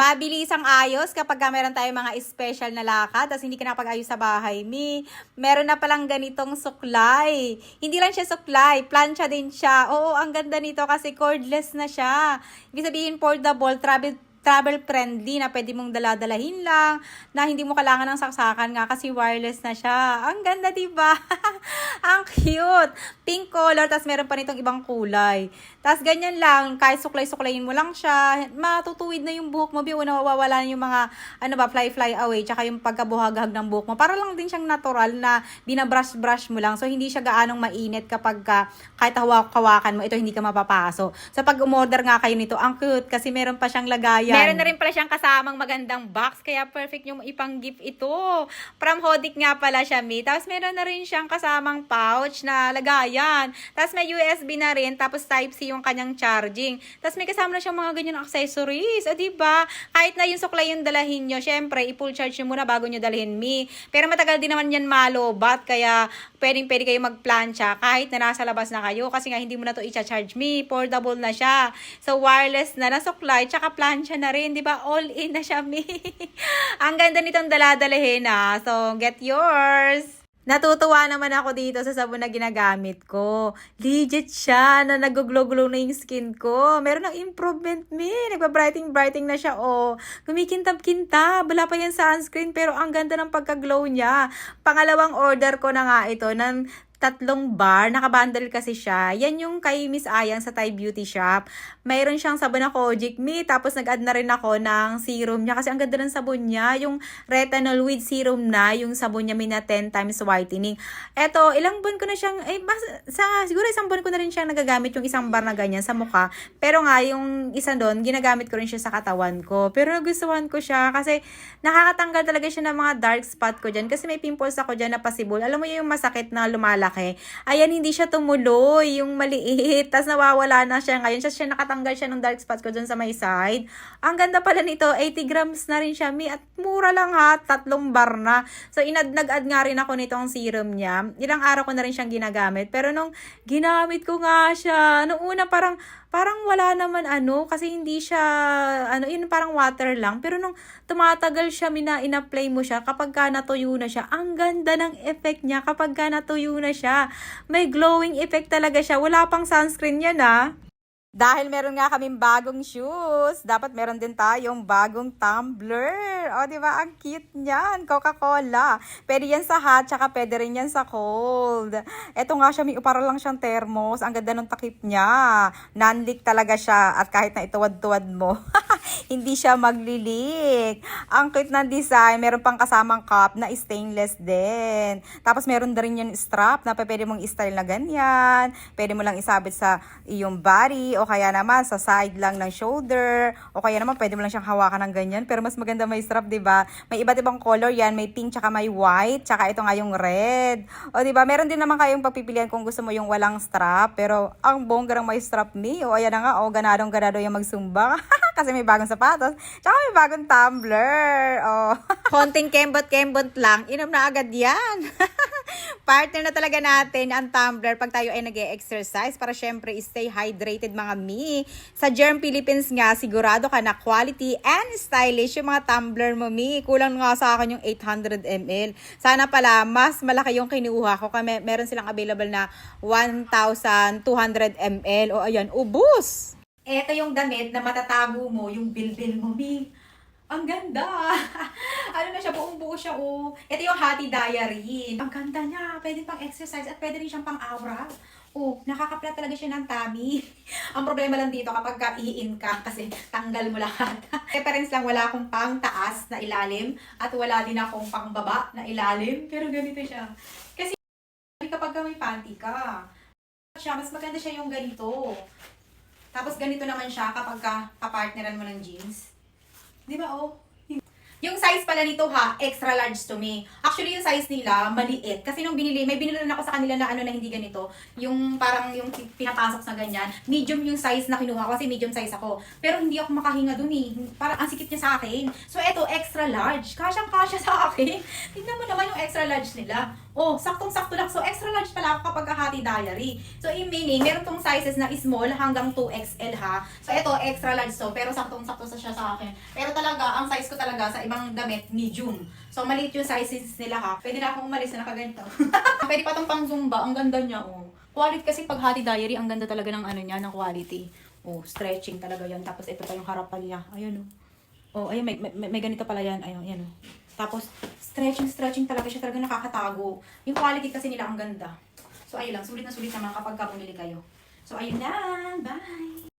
Mabilisang ayos kapag ka meron tayong mga special na lakad tapos hindi ka nakapag-ayos sa bahay. Mi, meron na palang ganitong suklay. Hindi lang siya suklay, plancha din siya. Oo, ang ganda nito kasi cordless na siya. Ibig sabihin portable, travel travel friendly na pwede mong daladalahin lang, na hindi mo kailangan ng saksakan nga kasi wireless na siya. Ang ganda, di ba? Ang cute. Pink color, tapos meron pa nitong ibang kulay. Tapos ganyan lang, kahit suklay-suklayin mo lang siya, matutuwid na yung buhok mo, biyo na mawawala na yung mga, ano ba, fly-fly away, tsaka yung pagkabuhag-hag ng buhok mo. Para lang din siyang natural na binabrush-brush mo lang. So, hindi siya gaanong mainit kapag ka, kahit hawak-hawakan mo, ito hindi ka mapapaso. So, pag umorder nga kayo nito, ang cute kasi meron pa siyang lagayan. Meron na rin pala siyang kasamang magandang box, kaya perfect yung ipang-gift ito. From Hodik nga pala siya, Mi. Tapos meron na rin siyang kasamang pouch na lagayan. Tapos may USB na rin, tapos Type-C yung kanyang charging. Tapos may kasama na siyang mga ganyan accessories. O, diba? Kahit na yung suklay yung dalahin nyo, syempre, i-full charge nyo muna bago nyo dalhin, Mi. Pero matagal din naman yan malobat, kaya pwedeng pwede kayo magplancha kahit na nasa labas na kayo. Kasi nga, hindi mo na to i-charge, Mi. Portable na siya. So, wireless na, nasuklay, tsaka plancha na rin, di ba? All in na siya, Mi. Ang ganda nitong daladalahin, ha. So, get yours! Natutuwa naman ako dito sa sabon na ginagamit ko. Legit siya na nag-glow-glow na yung skin ko. Meron ng improvement, mi. Nagpa-brightening-brightening na siya, oh. Kumikintab-kintab. Wala pa yan sunscreen, pero ang ganda ng pagka-glow niya. Pangalawang order ko na nga ito ng tatlong bar. Nakabundle kasi siya. Yan yung kay Miss Ayang sa Thai Beauty Shop. Mayroon siyang sabon na Kojic Me. Tapos nag-add na rin ako ng serum niya. Kasi ang ganda ng sabon niya. Yung retinol with serum na. Yung sabon niya may na 10 times whitening. Eto, ilang buwan ko na siyang, eh, mas, sa, siguro isang buwan ko na rin siyang nagagamit yung isang bar na ganyan sa mukha. Pero nga, yung isa doon, ginagamit ko rin siya sa katawan ko. Pero nagustuhan ko siya kasi nakakatanggal talaga siya ng mga dark spot ko dyan. Kasi may pimples ako dyan na possible. Alam mo yung masakit na lumalaki. Ayan, hindi siya tumuloy. Yung maliit. Tapos nawawala na siya ngayon. Siya, siya nakatanggal siya ng dark spot ko dyan sa may side. Ang ganda pala nito. 80 grams na rin siya. Mi. At mura lang ha. Tatlong bar na. So, inad, nag-add nga rin ako nitong serum niya. Ilang araw ko na rin siyang ginagamit. Pero nung ginamit ko nga siya, nung una parang, parang wala naman ano, kasi hindi siya, ano, yun parang water lang. Pero nung tumatagal siya, mina, in-apply mo siya, kapag ka natuyo na siya, ang ganda ng effect niya kapag ka natuyo na. May glowing effect talaga siya. Wala pang sunscreen yan, ah. Dahil meron nga kaming bagong shoes, dapat meron din tayong bagong tumbler. O, di ba? Ang cute niyan. Coca-Cola. Pwede yan sa hot, tsaka pwede rin yan sa cold. Eto nga siya, may para lang siyang thermos. Ang ganda ng takip niya. Non-leak talaga siya. At kahit na ituwad-tuwad mo, hindi siya maglilik. Ang cute ng design. Meron pang kasamang cup na stainless din. Tapos meron rin yan strap na pwede mong style na ganyan. Pwede mo lang isabit sa iyong body o kaya naman sa side lang ng shoulder o kaya naman pwede mo lang siyang hawakan ng ganyan. Pero mas maganda may strap, 'di ba? May iba't ibang color 'yan, may pink tsaka may white, tsaka ito nga yung red. O 'di ba? Meron din naman kayong pagpipilian kung gusto mo yung walang strap, pero ang bongga ng may strap ni. O ayan na nga, o ganadong ganado yung magsumba. Kasi may bagong sapatos. Tsaka may bagong tumbler. Oh. Konting kembot-kembot lang. Inom na agad yan. Partner na talaga natin ang tumbler pag tayo ay nag exercise para syempre stay hydrated mga mi. Sa Germ Philippines nga, sigurado ka na quality and stylish yung mga tumbler mo mi. Kulang nga sa akin yung 800 ml. Sana pala, mas malaki yung kinuha ko. Kami, meron silang available na 1,200 ml. O ayan, ubus! Ito yung damit na matatago mo, yung bilbil mo, mi. Ang ganda! ano na siya, buong buo siya, oh. Ito yung Hati Diary. Ang ganda niya. Pwede pang exercise at pwede rin siyang pang aura. Oh, nakakaplat talaga siya ng tummy. Ang problema lang dito kapag ka iin ka kasi tanggal mo lahat. Reference lang, wala akong pang taas na ilalim at wala din akong pang baba na ilalim. Pero ganito siya. Kasi kapag ka may panty ka, siya, mas maganda siya yung ganito. Tapos ganito naman siya kapag ka kapartneran mo ng jeans. Di ba, oh? Yung size pala nito ha, extra large to me. Actually, yung size nila, maliit. Kasi nung binili, may binili na ako sa kanila na ano na hindi ganito. Yung parang yung pinapasok sa ganyan. Medium yung size na kinuha ko kasi medium size ako. Pero hindi ako makahinga dun eh. Parang ang sikit niya sa akin. So, eto, extra large. Kasyang kasya sa akin. Tignan mo naman yung extra large nila. Oh, saktong-sakto lang. So, extra large pala ako kapag hati diary. So, in meaning, meron tong sizes na small hanggang 2XL ha. So, ito, extra large to. Pero saktong-sakto sa siya sa akin. Pero talaga, ang size ko talaga sa ibang damit, medium. So, maliit yung sizes nila ha. Pwede na akong umalis na nakaganito. Pwede pa tong pang Zumba. Ang ganda niya, oh. Quality kasi pag hati diary, ang ganda talaga ng ano niya, ng quality. Oh, stretching talaga yan. Tapos, ito pa yung harapan niya. Ayan, oh. Oh, ayun, may, may, may ganito pala yan. Ayun, yan, oh. Tapos, stretching, stretching talaga siya. Talaga nakakatago. Yung quality kasi nila ang ganda. So, ayun lang. Sulit na sulit naman kapag ka bumili kayo. So, ayun lang. Bye!